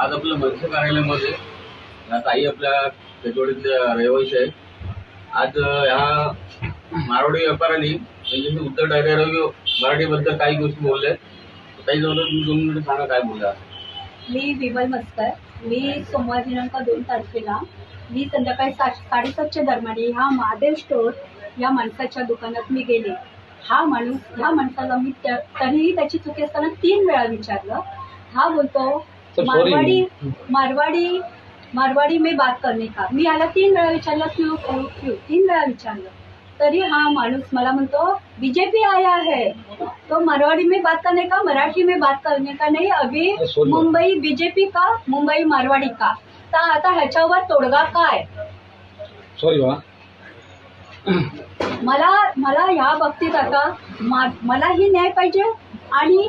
आज आपलं मत्स्य कार्यालयामध्ये ताई आपल्या खेचवाडीतल्या रहिवासी आहे आज ह्या मारवाडी व्यापाऱ्यांनी म्हणजे उत्तर ठाकरे मराठीबद्दल काही गोष्टी बोलल्या. ताई जवळ तुम्ही दोन मिनिटं सांगा काय बोलला मी विमल मस्कर. मी सोमवार दिनांक दोन तारखेला मी संध्याकाळी सात साडेसातच्या दरम्यान ह्या महादेव स्टोअर या माणसाच्या दुकानात मी गेले. हा माणूस ह्या माणसाला मी त्या- तरीही त्याची चुकी असताना तीन वेळा विचारलं. हा बोलतो मारवाडी मारवाडी मारवाडी में बात करने का। मी याला तीन वेळा विचारलं क्यू क्यू क्यू? तीन वेळा विचारलं. तरी हा माणूस मला म्हणतो बीजेपी आया है. तो मारवाड़ी में बात करने का मराठी में बात करने का नहीं अभी. मुंबई बीजेपी का मुंबई मारवाडी का। तर आता ह्याच्यावर तोडगा काय? सॉरी मला मला ह्या बाबतीत आता मा मलाही न्याय पाहिजे आणि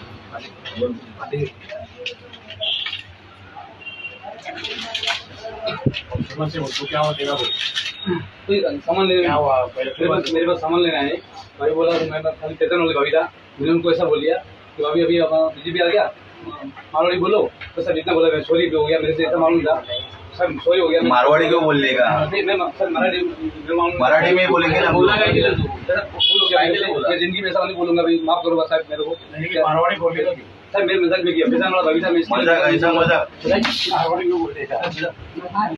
हिंदी बोलेगा मैं कोई सामान लेने मेरे पास मेरे पास सामान लेना है भाई बोला मेरे पास खाली चेतन वाले भाभी था मैंने उनको ऐसा बोल दिया कि भाभी अभी बीजेपी आ गया मारवाड़ी बोलो तो सर इतना बोला छोरी सॉरी भी हो गया मेरे से ऐसा मालूम था मारवाड़ी क्यों बोलेगा नहीं मैं सर मराठी मैं मालूम मराठी में बोलेंगे ना? बोला हो जिंदगी में ऐसा नहीं बोलूंगा भाई माफ करो बस साहब मेरे को। मारवाडी बोलले का सर मेरे मजाक में किया मजाक ऐसा मजाक। मारवाडी क्यों का